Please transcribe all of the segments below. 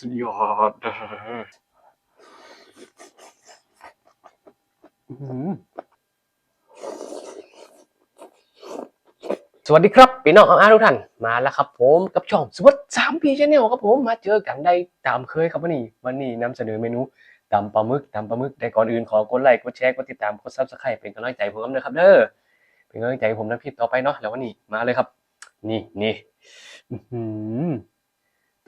สุดยอดสวัสดีครับพี่น้องอาทุกท่านมาแล้วครับ ผมกับช่องสวัสดสามพีชแนลครับผมมาเจอกันได้ตามเคยครับวันนี้ วันนี้นำเสนอเมนูตำปลาหมึกตำปลาหมึกแต่ก่อนอื่นขอกดไลค์กดแชร์กดติดตามกดซับสไครป์เป็นกำลังใจผมด้วยครับเด้อเป็นกำลังใจผมนะพี่ต่อไปเนาะแล้ววันนี้มาเลยครับ นี่นี่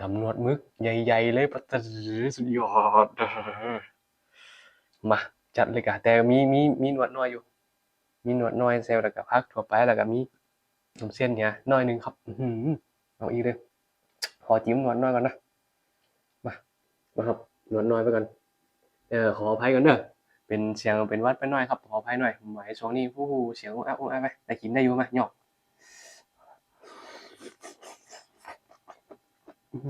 อื้อหือตำนวดมึกใหญ่ๆเลยปะตะสุดยอด มาจัดเลยกะแต่มีมีมีหนวดน้อยอยู่ มีหนวดน้อยเซลล์แล้วก็พักทั่วไปแล้วก็มีนมเส้นเนี่ยน้อยหนึ่งครับอืเอาอีกเลยขอจิ้มหนวดน้อยก่อนนะมามาครับหนวดน้อยไปก่อนเออขออภัยก่อนเด้อเป็นเสียงเป็นวัดไปหน่อยครับขออภัยหน่อยหมายช่วงนี้ผู้เสียงอ้าวอ้าไปแต่กินได้อยู่ไหมหยอก อ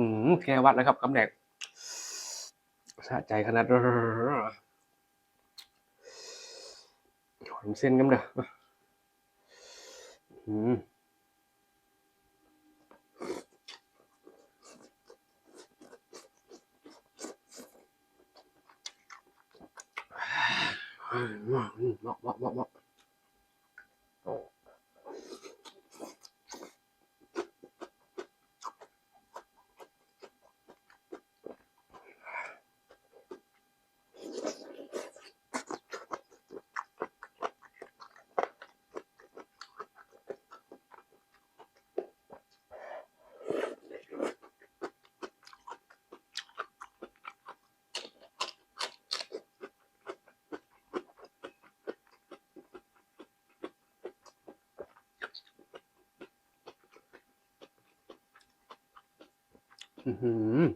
ืมแค่วัดแล้วครับกำแหนก สะใจขนาดหอมเส้นกันเด้ออืมหมาะเหมาะเหมาะเหมอื้อ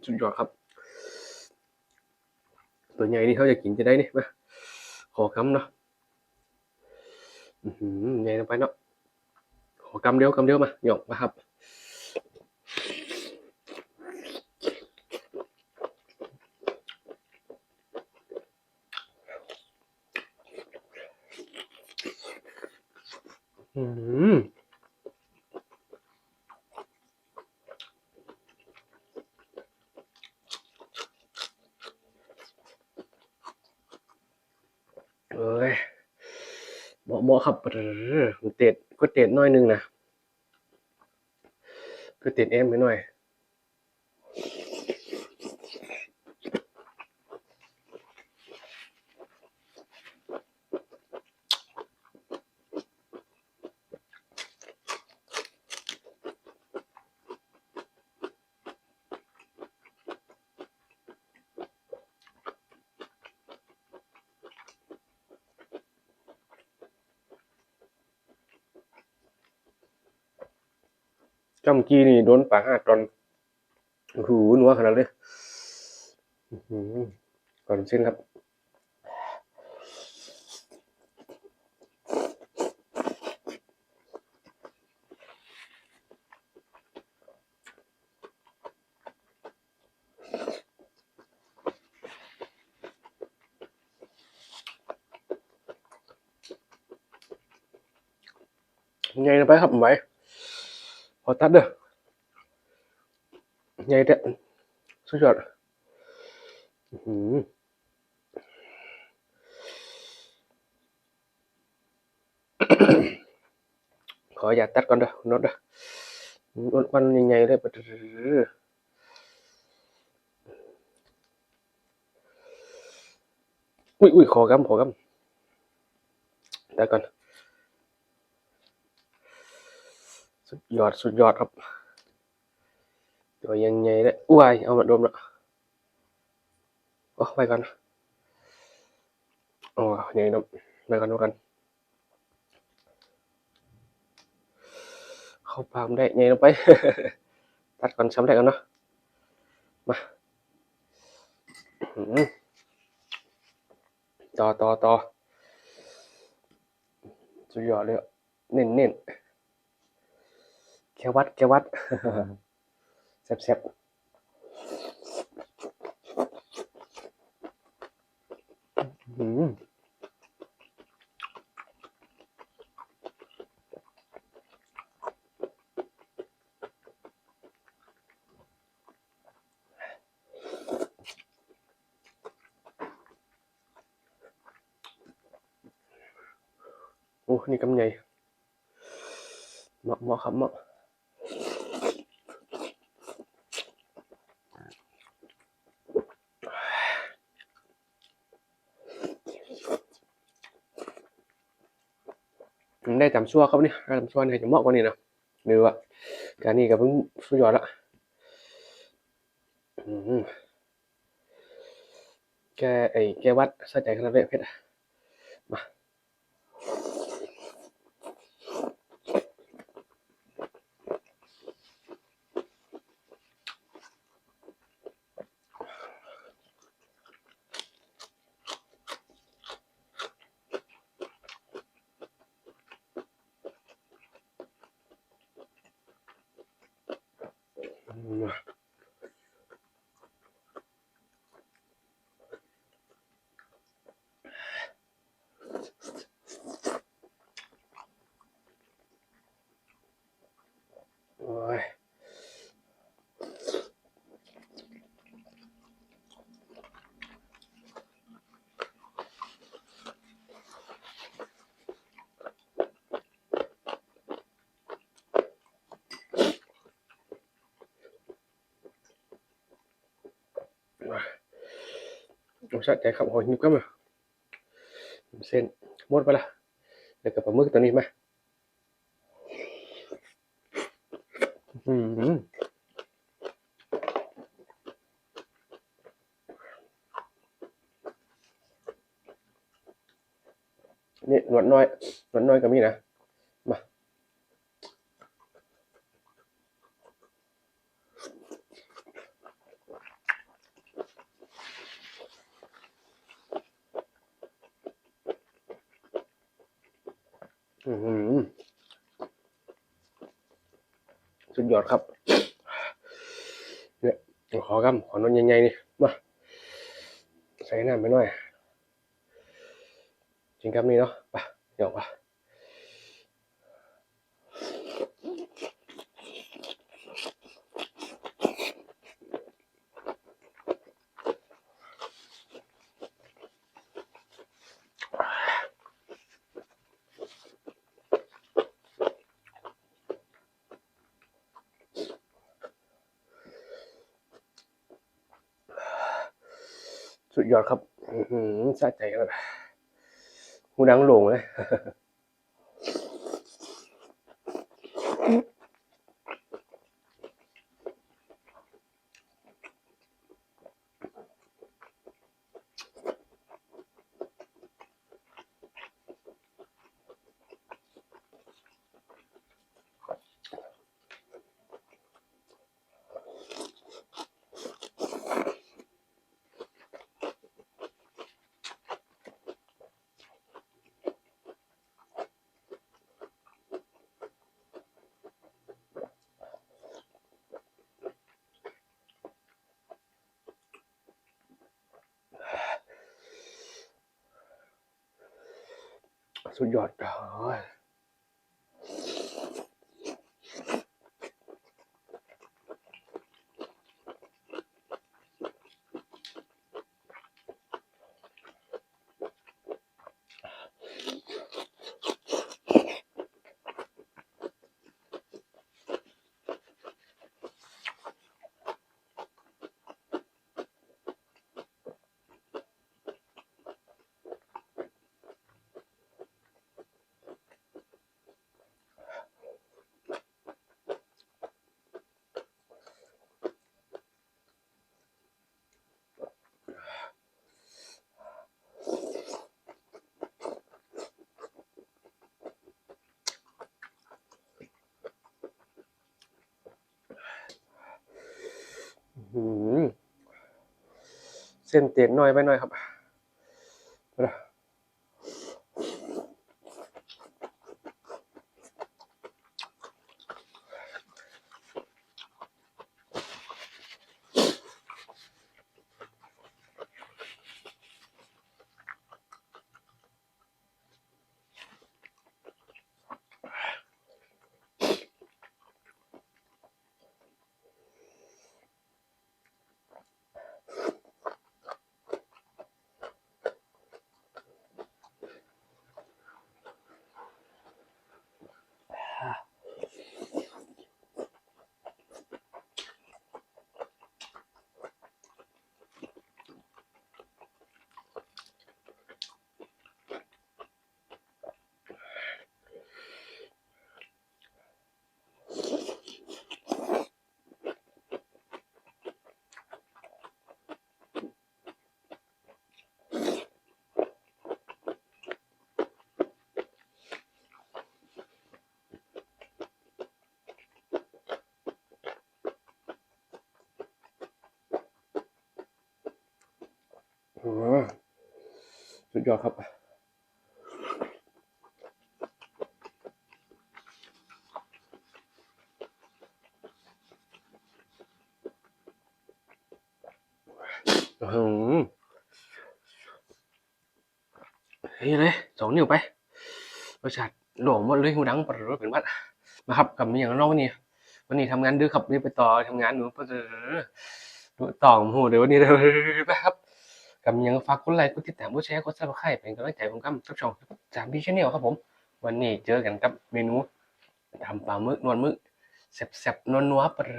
สุดยอดครับ ตัวใหญ่นี่เขาจะกินจะได้นี่มาขอกำเนาะอื้อหือใหญ่ลงไปเนาะขอกำเดียวกำเดียวมาหยอกมาครับ อืม เอ้ยเหมาะเหมาะครับเจ็ดก็เตะก็เตะน้อยหนึงนะก็เตะเอ็มไปหน่อย จำกี้นี่โดนป่าห้าตอนโอ้โหนัวขนาดเลยก่อนเส้นครับไงนะไปครับผมไว้ พอตัดเด้อไงเด้อสุดยอดอื้อหือขออย่าต สุดยอดสุดยอดครับ ตัวยังไงเนี่ยอ้วยเอามาดมละโอ้ไปก่อนโอ้ยังไงดมไปก่อนไปก่อนเข้าปามได้ไงลงไป ตัดก่อนช้ำได้กันเนาะมาต่อต่อต่อสุดยอดเลยเน้นเน้น แค่วัดแค่วัดแซ่บแซ่บอืมโอ้ นี่กำไงเหมาะเหมาะครับเหมาะ ได้จำชั่วครับเนี่ยการจำชั่วเนี่ยจะเหมาะกว่านี้นะหรือว่าการนี้ก็เพิ่งสุดยอดละแกไอ้แกวัดใส่ใจขนาดเล็กเพชรอะมา อื สะใจครับโอ้ยนึกก็มาเส้นหมดไปละแล้วก็ปลาหมึกตัวนี้มาอืมนี่หนวดน้อยหนวดน้อยก็มีนะ สุดยอดครับ เนี่ยขอกำขอนอนใหญ่ๆนี่มาใส่น้ำไปหน่อยจริงครับนี่เนาะไปเดี๋ยวป่ะ สุดยอดครับอือหือสะใจครับหูดังโลงเลย สุดยอด เส้นเตียนน้อยไปหน่อยครับ ดยอดครับ อื้อหือเฮ้ยเลยสองนิ้วไปรสชาติหลวมหมดเลยหูดังปะรเป็นวัดนะครับกับมีอย่างน้องวันนี้วันนี้ทำงานดึกครับนี่ไปต่อทำงานหนูปะเออดูต่อมหูเดี๋ยววันนี้เดี๋ยวไปครับ กับย่างฝากกดไลค์กดติดตามกดแชร์กดซับสไครป์เป็นกำลังใจผมกับทุกช่องจากพี่ชาแนลครับผม วันนี้เจอกันกับเมนูทำปลาหมึกนวลหมึกแซ่บๆนัวๆปะเอ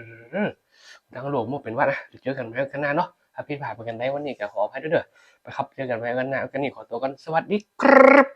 อดังหลวมหมดเป็นวัดนะเดี๋ยวเจอกันใหม่ข้างหน้าเนาะถ้าพี่ผ่าไปกันได้วันนี้ก็ขออภัยด้วยเด้อไปครับเจอกันไว้กันหน้ากันนี่ขอตัวกันสวัสดีครับ